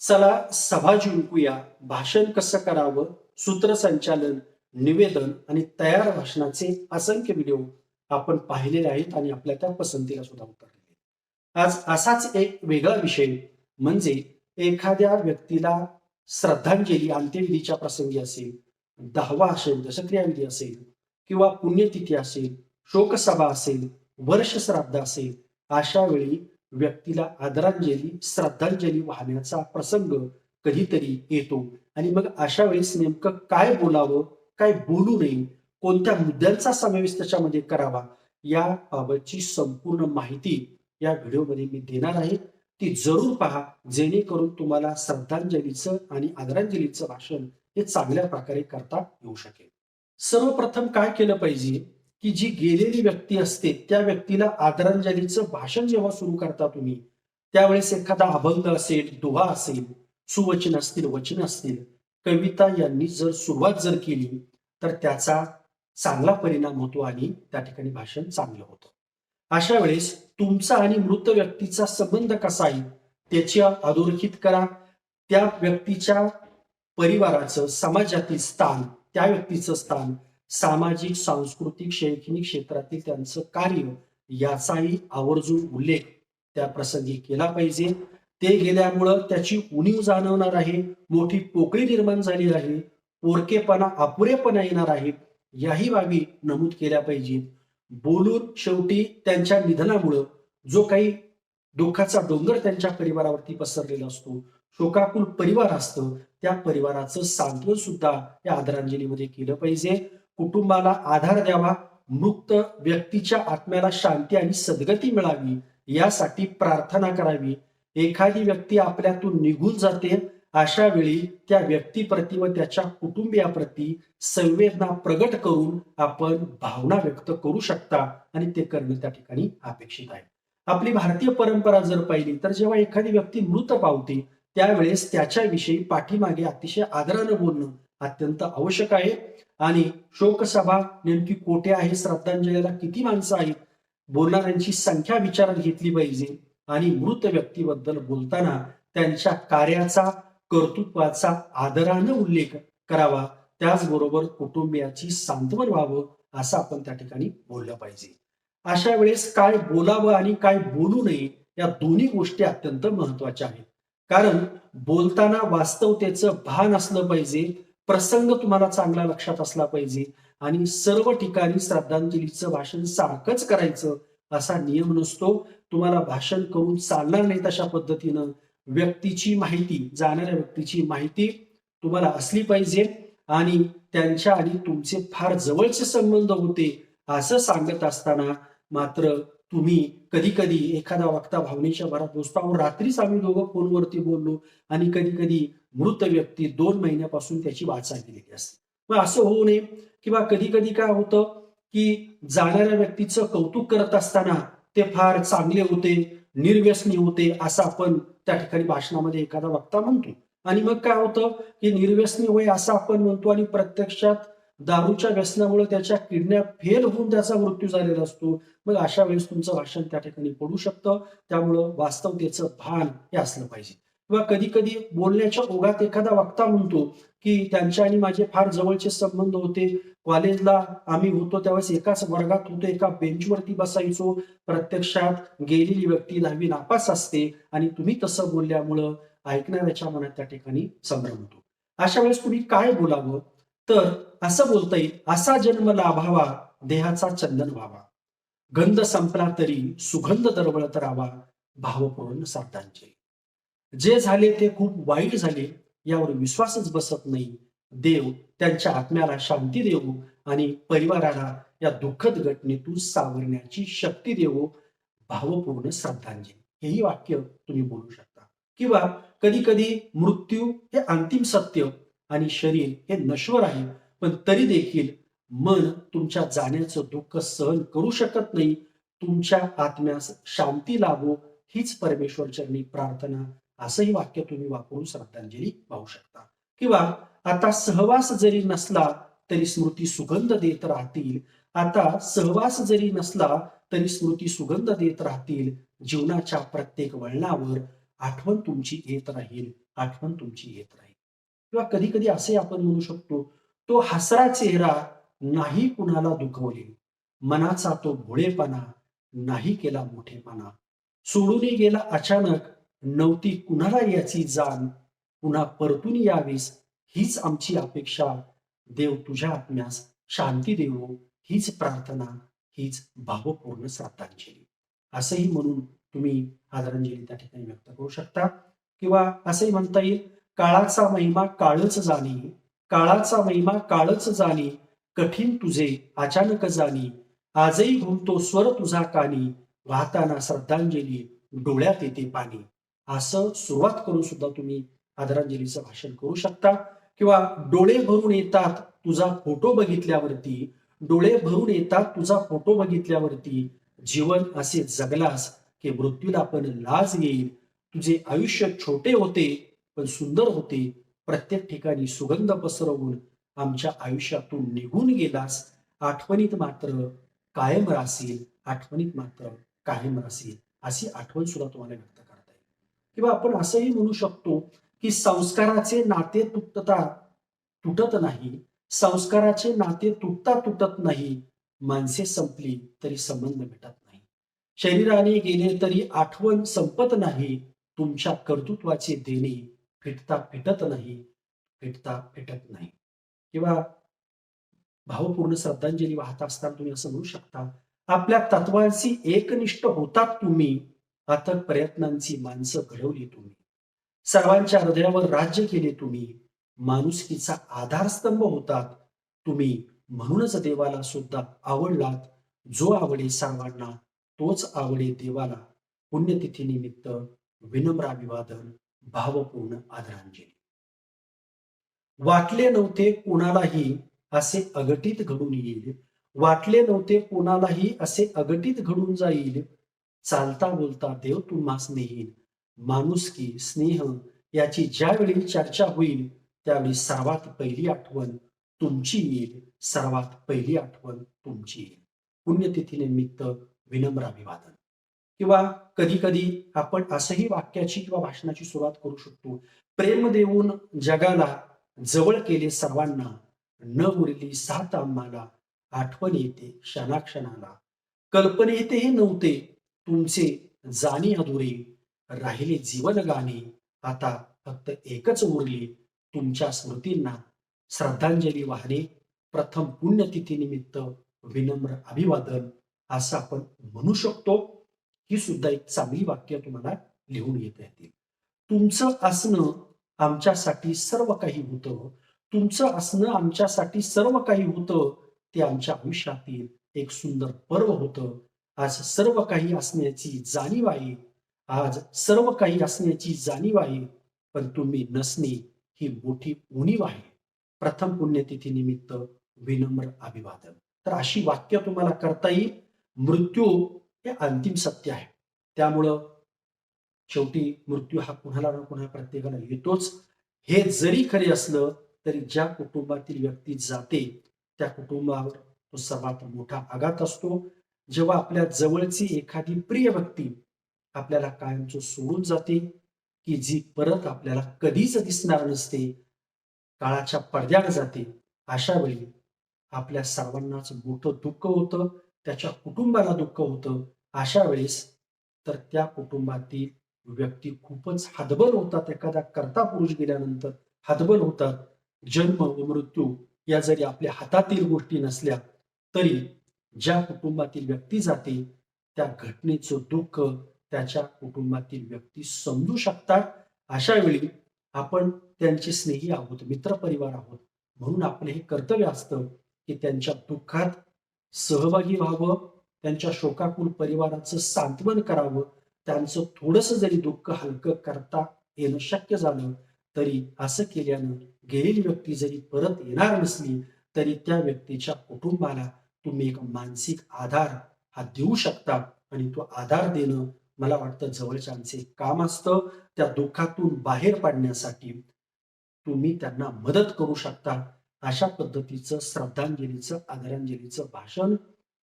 चला सभा जिंकूया. भाषण कसं करावं? सूत्रसंचालन निवेदन आणि तयार भाषणाचे असंख्य व्हिडिओ आपण पाहिलेले आहेत आणि आपल्या त्या पसंतीला सुद्धा उतरलेले आज असाच एक वेगळा विषय म्हणजे एखाद्या व्यक्तीला श्रद्धांजली अंत्यविधीच्या प्रसंगी असेल दहावा असेल दशक्रियाविधी असेल किंवा पुण्यतिथी असेल शोकसभा असेल वर्ष श्राद्ध असेल अशा वेळी व्यक्तीला आदरांजली श्रद्धांजली वाहण्याचा प्रसंग कधीतरी येतो. आणि मग अशा वेळेस नेमकं काय बोलावं काय बोलू नये कोणत्या मुद्द्यांचा समावेश त्याच्यामध्ये करावा या बाबतची संपूर्ण माहिती या व्हिडिओमध्ये मी देणार आहे. ती जरूर पहा जेणेकरून तुम्हाला श्रद्धांजलीचं आणि आदरांजलीचं भाषण हे चांगल्या प्रकारे करता येऊ शकेल. सर्वप्रथम काय केलं पाहिजे? की जी गेलेली व्यक्ती असते त्या व्यक्तीला आदरांजलीचं भाषण जेव्हा सुरू करता तुम्ही त्यावेळेस एखादा अभंग असेल दुहा असेल सुवचन असतील वचन असतील कविता यांनी जर सुरुवात जर केली तर त्याचा चांगला परिणाम होतो आणि त्या ठिकाणी भाषण चांगलं होतं. अशा वेळेस तुमचा आणि मृत व्यक्तीचा संबंध कसा आहे त्याची अधोरेखित करा. त्या व्यक्तीच्या परिवाराचं समाजातील स्थान त्या व्यक्तीचं स्थान सामाजिक सांस्कृतिक शैक्षणिक क्षेत्रातील त्यांचं कार्य याचाही आवर्जून उल्लेख त्या प्रसंगी केला पाहिजे. ते गेल्यामुळं त्याची उणीव जाणवणार आहे मोठी पोकळी निर्माण झाली आहे पोरकेपणा अपुरेपणा येणार आहे याही बाबी नमूद केल्या पाहिजेत. बोलून शेवटी त्यांच्या निधनामुळं जो काही दुःखाचा डोंगर त्यांच्या परिवारावरती पसरलेला असतो शोकाकुल परिवार असतं त्या परिवाराचं सांत्वन सुद्धा या आदरांजलीमध्ये केलं पाहिजे. कुटुंबाला आधार द्यावा मृत व्यक्तीच्या आत्म्याला शांती आणि सद्गती मिळावी यासाठी प्रार्थना करावी. एखादी व्यक्ती आपल्यातून निघून जाते अशा वेळी त्या व्यक्तीप्रती व त्याच्या कुटुंबियाप्रती संवेदना प्रगट करून आपण भावना व्यक्त करू शकता आणि ते करणं त्या ठिकाणी अपेक्षित आहे. आपली भारतीय परंपरा जर पाहिली तर जेव्हा एखादी व्यक्ती मृत पावते त्यावेळेस त्याच्याविषयी पाठीमागे अतिशय आदरानं बोलणं अत्यंत आवश्यक आहे. आणि शोकसभा नेमकी कोठे आहे? श्रद्धांजलीला किती माणसं आहेत? बोलणाऱ्यांची संख्या विचारात घेतली पाहिजे. आणि मृत व्यक्तीबद्दल बोलताना त्यांच्या कार्याचा कर्तृत्वाचा आदरानं उल्लेख करावा. त्याचबरोबर कुटुंबियाची सांत्वन व्हावं असं आपण त्या ठिकाणी बोललं पाहिजे. अशा वेळेस काय बोलावं आणि काय बोलू नये या दोन्ही गोष्टी अत्यंत महत्त्वाच्या आहेत. कारण बोलताना वास्तवतेचं भान असलं पाहिजे. प्रसंग तुम्हाला चांगला लक्षात असला पाहिजे आणि सर्व ठिकाणी श्रद्धांजलीचं भाषण सारखंच करायचं असा नियम नसतो. तुम्हाला भाषण करून चालणार नाही तशा पद्धतीनं. व्यक्तीची माहिती जाणाऱ्या व्यक्तीची माहिती तुम्हाला असली पाहिजे आणि त्यांच्या आणि तुमचे फार जवळचे संबंध होते असं सांगत असताना मात्र तुम्ही कधी कधी एखादा वक्ता भावनेच्या भरात बसतो. अहो रात्रीच आम्ही दोघं फोनवरती बोललो आणि कधी कधी मृत व्यक्ती दोन महिन्यापासून त्याची वाचा केलेली असते. मग असं होऊ नये किंवा कधी कधी काय होतं की जाणाऱ्या व्यक्तीचं कौतुक करत असताना ते फार चांगले होते निर्व्यसनी होते असं आपण त्या ठिकाणी भाषणामध्ये एखादा वक्ता म्हणतो. आणि मग काय होतं की निर्व्यसनी होय असं आपण म्हणतो आणि प्रत्यक्षात दारूच्या व्यसनामुळे त्याच्या किडण्या फेल होऊन त्याचा मृत्यू झालेला असतो. मग अशा वेळेस तुमचं भाषण त्या ठिकाणी पडू शकतं. त्यामुळं वास्तवतेचं भान हे असलं पाहिजे. किंवा कधी कधी बोलण्याच्या ओघात एखादा वक्ता म्हणतो की त्यांच्या आणि माझे फार जवळचे संबंध होते. कॉलेजला आम्ही होतो त्यावेळेस एकाच वर्गात होतो. एका बेंचवरती बसायचो. प्रत्यक्षात गेलेली व्यक्ती दहावी नापास असते आणि तुम्ही तसं बोलल्यामुळं ऐकणाऱ्याच्या मनात त्या ठिकाणी संभ्रम होतो. अशा वेळेस तुम्ही काय बोलावं? तर असं बोलता येईल असा जन्म लाभावा देहाचा चंदन व्हावा. गंध संपला तरी सुगंध दरवळत राहावा भावपूर्ण साधांचे जे झाले ते खूप वाईट झाले यावर विश्वासच बसत नाही. देव त्यांच्या आत्म्याला शांती देवो आणि परिवाराला या दुःखद घटनेतून सावरण्याची शक्ती देवो भावपूर्ण श्रद्धांजली. हेही वाक्य तुम्ही बोलू शकता. किंवा कधी कधी मृत्यू हे अंतिम सत्य आणि शरीर हे नश्वर आहे. पण तरी देखील मन तुमच्या जाण्याचं दुःख सहन करू शकत नाही. तुमच्या आत्म्यास शांती लाभो हीच परमेश्वर चरणी प्रार्थना. असंही वाक्य तुम्ही वापरून श्रद्धांजली पाहू शकता. किंवा आता सहवास जरी नसला तरी स्मृती सुगंध देत राहतील. आता सहवास जरी नसला तरी स्मृती सुगंध देत राहतील. जीवनाच्या प्रत्येक वळणावर आठवण तुमची येत राहील. आठवण तुमची येत राहील. किंवा कधी कधी असे आपण म्हणू शकतो तो हसरा चेहरा नाही कुणाला दुखवले. मनाचा तो भोळेपणा नाही केला मोठेपणा. सोडून गेला अचानक नव्हती कुणाला याची जाण पुन्हा परतून यावीस हीच आमची अपेक्षा. देव तुझ्या आत्म्यास शांती देवो हीच प्रार्थना हीच भावपूर्ण श्रद्धांजली. असंही म्हणून तुम्ही आदरांजली त्या ठिकाणी व्यक्त करू शकता. किंवा असंही म्हणता येईल काळाचा महिमा काळच जाणे काळाचा महिमा काळच जाणे कठीण तुझे अचानक जाणी आजही घुमतो स्वर तुझा कानी वाहताना श्रद्धांजली डोळ्यात येते पाणी. असं सुरुवात करून सुद्धा तुम्ही आदरांजलीचं भाषण करू शकता. किंवा डोळे भरून येतात तुझा फोटो बघितल्यावरती डोळे भरून येतात तुझा फोटो बघितल्यावरती जीवन असे जगलास की मृत्यूला पण लाज येईल. तुझे आयुष्य छोटे होते पण सुंदर होते. प्रत्येक ठिकाणी सुगंध पसरवून आमच्या आयुष्यातून निघून गेलास. आठवणीत मात्र कायम राहशील. आठवणीत मात्र कायम राहशील. अशी आठवण सुद्धा तुम्हाला व्यक्त करता येईल. किंवा आपण असंही म्हणू शकतो की संस्काराचे नाते तुटता तुटत नाही. संस्काराचे नाते तुटता तुटत नाही. माणसे संपली तरी संबंध मिटत नाही. शरीराने गेले तरी आठवण संपत नाही. तुमच्या कर्तृत्वाचे देणे फिटता फिटत नाही फिटता फिटत नाही. किंवा भावपूर्ण श्रद्धांजली वाहत असताना तुम्ही असं म्हणू शकता आपल्या तत्वांशी एकनिष्ठ होतात तुम्ही अथक प्रयत्नांची माणसं घडवली तुम्ही. सर्वांच्या हृदयावर राज्य केले तुम्ही माणुसकीचा आधारस्तंभ होतात. तुम्ही म्हणूनच देवाला सुद्धा आवडलात जो आवडे सर्वांना तोच आवडे देवाला. पुण्यतिथी निमित्त विनम्र अभिवादन. भावपूर्ण आदरांजली. वाटले नव्हते कोणालाही असे अगटीत घडून येईल. वाटले नव्हते कोणालाही असे अगटीत घडून जाईल. चालता बोलता देव तुम्हास नेईल. माणुसकी स्नेह याची ज्यावेळी चर्चा होईल त्यावेळी सर्वात पहिली आठवण तुमची येईल. सर्वात पहिली आठवण तुमची येईल. पुण्यतिथी निमित्त विनम्र अभिवादन. किंवा कधी कधी आपण असंही वाक्याची किंवा भाषणाची सुरुवात करू शकतो. प्रेम देऊन जगाला जवळ केले सर्वांना न उरली सात आम्हाला आठवण येते क्षणाक्षणाला. कल्पनेतही नव्हते तुमचे जाणी अधुरे राहिले जीवन गाणे आता फक्त एकच उरली तुमच्या स्मृतींना श्रद्धांजली वाहणे प्रथम पुण्यतिथी निमित्त विनम्र अभिवादन असं आपण म्हणू शकतो. ही सुद्धा एक चांगली वाक्य तुम्हाला लिहून येता येतील. तुमचं असणं आमच्यासाठी सर्व काही होतं. तुमचं असणं आमच्यासाठी सर्व काही होतं. ते आमच्या आयुष्यातील एक सुंदर पर्व होतं. आज सर्व काही असण्याची जाणीव आहे. आज सर्व काही असण्याची जाणीव आहे. पण तुम्ही नसणे ही मोठी उणीव आहे. प्रथम पुण्यतिथी निमित्त विनम्र अभिवादन. तर अशी वाक्य तुम्हाला करता येईल. मृत्यू हे अंतिम सत्य आहे. त्यामुळं शेवटी मृत्यू हा कुणाला ना कुणा प्रत्येकाला येतोच. हे जरी खरे असलं तरी ज्या कुटुंबातील व्यक्ती जाते त्या कुटुंबावर तो सर्वात मोठा आघात असतो. जेव्हा आपल्या जवळची एखादी प्रिय व्यक्ती आपल्याला कायमचं सोडून जाते की जी परत आपल्याला कधीच दिसणार नसते काळाच्या पडद्याने जाते अशा वेळी आपल्या सर्वांनाच मोठं दुःख होतं. त्याच्या कुटुंबाला दुःख होतं अशा वेळेस तर त्या कुटुंबातील व्यक्ती खूपच हतबल होतात. एखादा कर्ता पुरुष गेल्यानंतर हतबल होतात. जन्म व मृत्यू या जरी आपल्या हातातील गोष्टी नसल्या तरी ज्या कुटुंबातील व्यक्ती जाते त्या घटनेचं दुःख त्याच्या कुटुंबातील व्यक्ती समजू शकतात. अशा वेळी आपण त्यांचे स्नेही आहोत मित्रपरिवार आहोत. म्हणून आपले हे कर्तव्य असतं की त्यांच्या दुःखात सहभागी व्हावं त्यांच्या शोकाकुल परिवाराचं सांत्वन करावं त्यांचं थोडंसं जरी दुःख हलकं करता येणं शक्य झालं तरी असं केल्यानं गेलेली व्यक्ती जरी परत येणार नसली तरी त्या व्यक्तीच्या कुटुंबाला तुम्ही एक मानसिक आधार हा देऊ शकता आणि तो आधार देणं मला वाटतं जवळच्यांचे काम असतं. त्या दुःखातून बाहेर पाडण्यासाठी तुम्ही त्यांना मदत करू शकता. अशा पद्धतीचं श्रद्धांजलीचं आदरांजलीचं भाषण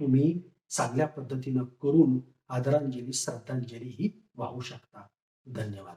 तुम्ही चांगल्या पद्धतीनं करून आदरांजली श्रद्धांजली ही वाहू शकता. धन्यवाद.